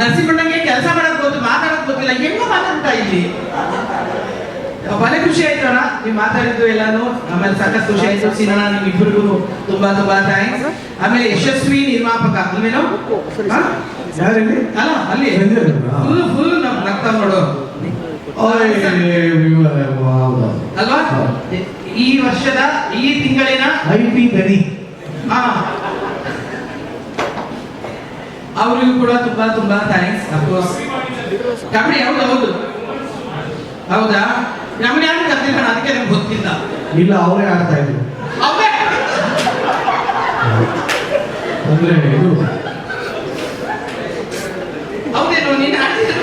E: ನರಸಿಂಹಣ್ಣಂಗೆ ಕೆಲಸ ಮಾಡೋದು ಗೊತ್ತು ಮಾತಾಡೋದು ಗೊತ್ತಿಲ್ಲ. ಹೆಂಗ ಮಾತಾಡ್ತಾ ಇಲ್ಲಿ ಬಲೆ ಖುಷಿ ಆಯ್ತು ಅಣ್ಣ. ನೀವು ಮಾತಾಡಿದ್ದು ಎಲ್ಲಾನು ಆಮೇಲೆ ಸಾಕಷ್ಟು ಖುಷಿ ಆಯ್ತು. ಸೀನಣ್ಣ ನಿಮ್ಮಿಬ್ಬರಿಗೂ ತುಂಬಾ ತುಂಬಾ ಥ್ಯಾಂಕ್ಸ್ ಆಮೇಲೆ ಯಶಸ್ವಿ ನಿರ್ಮಾಪಕ ಅಲ್ವೇನೋ? ಅಲ್ಲ ಅಲ್ಲಿ. ಫುಲ್ ಫುಲ್ ನಮ್ ರಕ್ತ ನೋಡು. ಅಲ್ವಾ? ಈ ವರ್ಷದ ಈ ತಿಂಗಳಿನ
A: ಐ ಟಿ ದನಿ
E: ಹಾ. ಅವರಿಗೂ ಕೂಡ ತುಂಬಾ ತುಂಬಾ ಥ್ಯಾಂಕ್ಸ್ ಅಫ್ಕೋರ್ಸ್ ಕಬಡ್ಡಿ ಹೌದು ಹೌದು. ಹೌದಾ? ನಮ್ಗೆ ಯಾರು ಕರ್ತಿಲ್ಲ ಅದಕ್ಕೆ ನಮ್ಗೆ ಗೊತ್ತಿಲ್ಲ.
A: ಇಲ್ಲ ಅವರೇ ಆಡ್ತಾ ಇದ್ರು.
E: ಅವರೇ?
A: ಅಂದ್ರೆ ಇದು.
E: ಹೌದೇನು ನೀನು ಆಡ್ತಿದ್ರು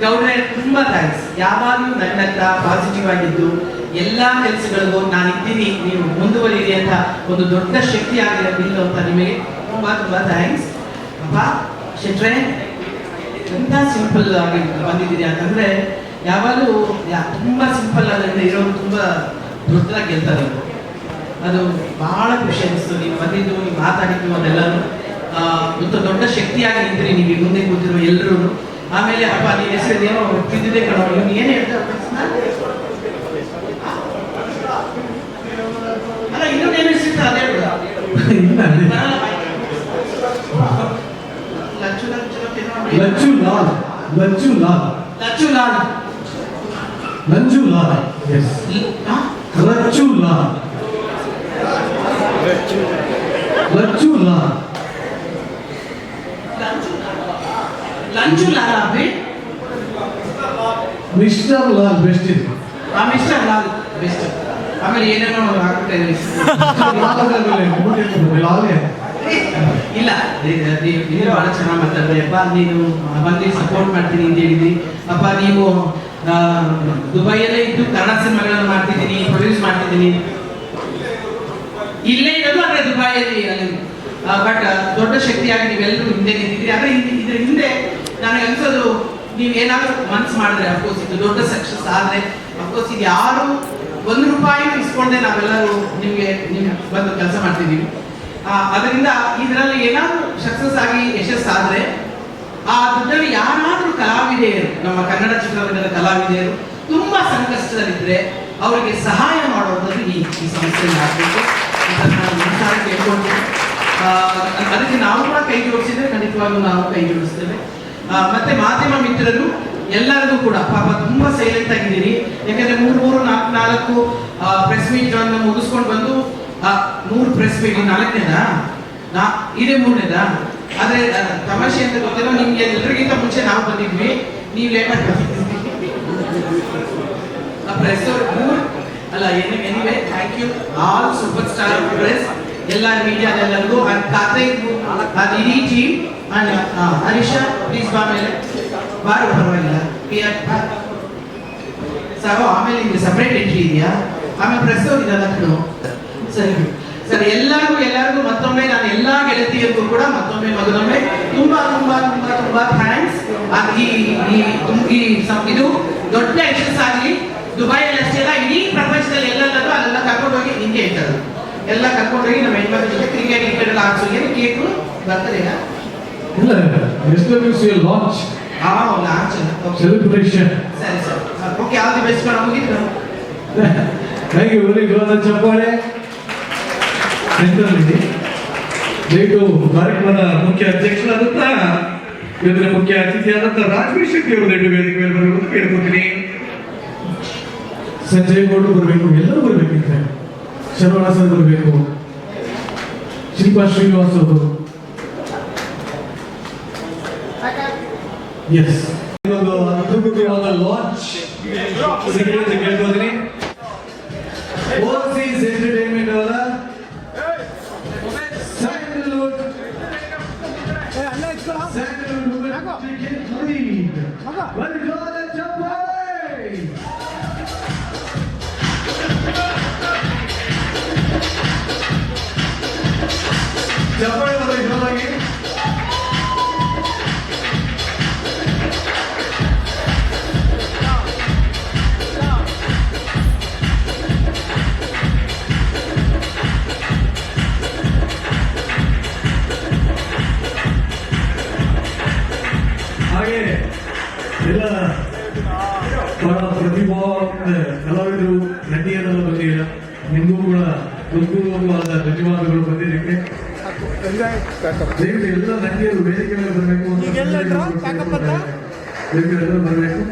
E: ಗೌಡ್ರೆ ತುಂಬಾ ಥ್ಯಾಂಕ್ಸ್ ಯಾವಾಗಲೂ ನನ್ನ ಹತ್ರ ಪಾಸಿಟಿವ್ ಆಗಿದ್ದು ಎಲ್ಲಾ ಕೆಲಸಗಳಿಗೂ ನಾನು ಇದ್ದೀನಿ. ನೀವು ಮುಂದುವರಿಯಿರಿ ಅಂತ ಒಂದು ದೊಡ್ಡ ಶಕ್ತಿ ಆಗಿರೋ ಬಿಲ್ ಅಂತ ನಿಮಗೆ ತುಂಬಾ ತುಂಬಾ ಥ್ಯಾಂಕ್ಸ್ ಅಪ್ಪ ಶೆಟ್ರೆ ಎಂತ ಸಿಂಪಲ್ ಆಗಿ ಬಂದಿದ್ದೀರಿ ಅಂತಂದ್ರೆ ಯಾವಾಗಲೂ ತುಂಬಾ ಸಿಂಪಲ್ ಆಗಿ ಇರೋದು ತುಂಬಾ ದೊಡ್ಡದಾಗಿ ಗೆಲ್ತಾರೆ. ಅದು. ಬಹಳ ಖುಷಿ ಅನಿಸ್ತು. ನೀವು ಬಂದಿದ್ದು ನೀವು ಮಾತಾಡಿದ್ದು ಅದೆಲ್ಲರೂ ಆ, ಒಂದು ದೊಡ್ಡ ಶಕ್ತಿಯಾಗಿ ನಿಂತೀರಿ ಈ ಮುಂದೆ ಕೂತಿರೋ ಎಲ್ಲರೂ ಆಮೇಲೆ ಅಪ್ಪ ನೀನ್ ಹೆಸರು ಏನೋ ತಿದ್ದಿದೆ ಕಣ. ನೀವು ಏನು ಹೇಳ್ತಾರೆ ಅಲ್ಲ ಇನ್ನೊಂದು ಏನು ಹೆಸರು ಅದೇ ಬಾಯ್ಗೆ. ಲಚ್ಚು ಏನೋ
A: ಲಚ್ಚು ಲಾಲ್. ಲಚ್ಚು ಲಾಲ್.
E: ಲಚ್ಚು ಲಾಲ್.
A: ಲಂಜು ಲಾಲ್. ಎಸ್ ಲಚ್ಚು ಲಾಲ್. ಲಚ್ಚು ಲಾಲ್.
E: ಲಂಚು ಲಾಲ್ ಅಬ್ಬಿ
A: ಮಿಸ್ಟರ್ ಲಾಲ್ ಬೆಸ್ಟ್ ಇದು
E: ಆ ಮಿಸ್ಟರ್ ಲಾಲ್ ಬೆಸ್ಟ್. ಆಮೇಲೆ ಏನೇನೋ ಹಾಕ್ಬಿಟ್ಟೆ
A: ಲಾಲ್
E: ಇಲ್ಲ ನೀನು ಬಹಳ ಚೆನ್ನಾಗಿ ಮಾತಾಡಿದೆ. ಅಪ್ಪ ನೀನು ಬಂದು ಸಪೋರ್ಟ್ ಮಾಡ್ತೀನಿ ಅಂತ ಹೇಳಿದ್ವಿ ಅಪ್ಪ ನೀವು ದುಬೈಯಲ್ಲೇ ಇದ್ದು ಕನ್ನಡ ಸಿನಿಮಾಗಳನ್ನು ಮಾಡ್ತಿದ್ದೀನಿ ಪ್ರೊಡ್ಯೂಸ್ ಮಾಡ್ತಿದ್ದೀನಿ. ಇಲ್ಲೇ ಇರೋದು ದುಬೈಯಲ್ಲಿ ಬಟ್ ದೊಡ್ಡ ಶಕ್ತಿಯಾಗಿ ನೀವೆಲ್ಲರೂ ಹಿಂದೆ ನಿಂತಿದ್ದೀರಿ. ಆದ್ರೆ ಇದ್- ಇದ್ರ ಹಿಂದೆ ನನಗೆ ಅನ್ಸೋದು ನೀವು ಏನಾದರೂ ಮನ್ಸು ಮಾಡಿದ್ರೆ ಅಫ್ಕೋರ್ಸ್ ಇದು ದೊಡ್ಡ ಸಕ್ಸಸ್ ಆದ್ರೆ ಅಫ್ಕೋರ್ಸ್ ಇದು ಯಾರು ಒಂದು ರೂಪಾಯಿ ಇಸ್ಕೊಂಡೆ ನಾವೆಲ್ಲರೂ ನಿಮಗೆ ನಿಮ್ಗೆ ಬಂದು ಕೆಲಸ ಮಾಡ್ತಿದ್ದೀವಿ. ಅದರಿಂದ ಇದರಲ್ಲಿ ಏನಾದರೂ ಸಕ್ಸಸ್ ಆಗಿ ಯಶಸ್ಸಾದ್ರೆ ಆ ದುಡ್ಡಲ್ಲಿ ಯಾರಾದರೂ ಕಲಾವಿದೆಯರು ನಮ್ಮ ಕನ್ನಡ ಚಿತ್ರರಂಗದ ಕಲಾವಿದೆಯರು ತುಂಬಾ ಸಂಕಷ್ಟದಲ್ಲಿದ್ರೆ ಅವರಿಗೆ ಸಹಾಯ ಮಾಡುವಂಥದ್ದು ಈ ಈ ಆಗಬೇಕು ಆ, ಅದಕ್ಕೆ ನಾವು ಕೂಡ ಕೈ ಜೋಡಿಸಿದ್ರೆ ಖಂಡಿತವಾಗ್ಲೂ ನಾವು ಕೈ ಜೋಡಿಸ್ತೇವೆ. ಮತ್ತೆ ಮಾಧ್ಯಮ ಮಿತ್ರರು ಎಲ್ಲರಿಗೂ ಕೂಡ, ಪಾಪ ತುಂಬಾ ಸೈಲೆಂಟ್ ಆಗಿದ್ದೀರಿ. ಯಾಕಂದ್ರೆ ಮೂರು ಮೂರು, ನಾಲ್ಕು ನಾಲ್ಕು ಪ್ರೆಸ್ ಮೀಟ್ ಅನ್ನು ಮುಗಿಸ್ಕೊಂಡು ಬಂದು ಮೂರು ಪ್ರೆಸ್ ಮೀಟ್ ನಾಲ್ಕನೇದಾ? ನಾ, ಇದೇ ಮೂರನೇದ? ಆದ್ರೆ ತಮಾಷೆ ಅಂತ ಗೊತ್ತಿಲ್ಲ ನಿಮ್ಗೆ ಎಲ್ರಿಗಿಂತ ಮುಂಚೆ ನಾವು ಬಂದಿದ್ವಿ. ನೀವು ಆ ಪ್ರೆಸ್ ಮೂರ್ ಅಲ್ಲ anyway thank you all super star press ಎಲ್ಲ ಮೀಡಿಯಾದೆಲ್ಲರಿಗೂ ಅಂಡ್ ಕಾರ್ತಿಕ್ ಅದು ಇಡೀ ಟೀಮ್ ಅಂಡ್ ಹರೀಶ ಪ್ಲೀಸ್ ಬಾ ಮೇಲೆ. ಬಾರು, ಪರವಾಗಿಲ್ಲ. ಸರ್, ಆಮೇಲೆ ನಿಮ್ಗೆ ಸಪ್ರೇಟ್ ಎಂಟ್ರಿ ಇದೆಯಾ? ಆಮೇಲೆ ಪ್ರೆಸ್ ಕಣೋ. ಸರಿ. ಸರ್, ಎಲ್ಲರಿಗೂ ಎಲ್ಲರಿಗೂ ಮತ್ತೊಮ್ಮೆ ನಾನು ಎಲ್ಲಾ ಗೆಳತಿಯರಿಗೂ ಕೂಡ ಮತ್ತೊಮ್ಮೆ ಮಗದೊಮ್ಮೆ ತುಂಬಾ ತುಂಬಾ ತುಂಬಾ ತುಂಬಾ ಥ್ಯಾಂಕ್ಸ್ ಈ ಈ ಇದು ದೊಡ್ಡ ಯಶಸ್ಸಾಗಲಿ. ದುಬೈಯಲ್ಲಿ ಅಷ್ಟೇ ಇಡೀ ಪ್ರಪಂಚದಲ್ಲಿ ಎಲ್ಲೆಲ್ಲರೂ ಅಲ್ಲೆಲ್ಲ ಕರ್ಕೊಂಡೋಗಿ ಹಿಂಗೆ ಹೇಳ್ತಾರೆ ಎಲ್ಲ ಕರ್ಕೊಂಡೋಗಿ ನಮ್ಮ ಹೆಣ್ಮಕ್ಳ ಜೊತೆ ಕ್ರಿಕೆಟ್ ಕ್ರಿಕೆಟ್ ಎಲ್ಲ ಆಡ್ಸೋ ಏನು ಕೇಕು? ಬರ್ತದೇನಾ?
A: ಇಲ್ಲ ಎಸ್ ಡಬ್ಲ್ಯೂ ಸಿ ಲಾಂಚ್
E: ಆ ಲಾಂಚ್
A: ಸೆಲೆಬ್ರೇಷನ್
E: ಸರಿ sir. Okay all the best madam ಮುಗಿತು
A: ಥ್ಯಾಂಕ್ ಯು ವೆರಿ ಜೋರಾದ ಚಪ್ಪಾಳೆ ಸೆಂಟ್ರಲ್ಲಿದೆ ಬೇಕು ಕಾರ್ಯಕ್ರಮದ ಮುಖ್ಯ ಅಧ್ಯಕ್ಷರಾದಂತ ಇವತ್ತಿನ ಮುಖ್ಯ ಅತಿಥಿಯಾದಂತ ರಾಜವೀರ್ ಶೆಟ್ಟಿ ಅವರು ದಯವಿಟ್ಟು ವೇದಿಕೆ ಮೇಲೆ ಬರಬೇಕು ಕೇಳ್ಕೊತೀನಿ ಸಂಜಯ್ ಗೌಡ್ರು ಬರಬೇಕು ಎಲ್ಲರೂ ಬರಬೇಕಿದ್ರೆ ಶರವಣ ಸರ್ ಬರಬೇಕು ಶಿಲ್ಪಾ ಶ್ರೀನಿವಾಸ್ ಅವರು ಎಸ್ ಒಂದು ಅದ್ಭುತವಾದ ಲಾಂಚ್ ಸಿಗಲಿ ವೇದಿಕೆ ಮೇಲೆ ಬರಬೇಕು ಅಂತ ಬರಬೇಕು.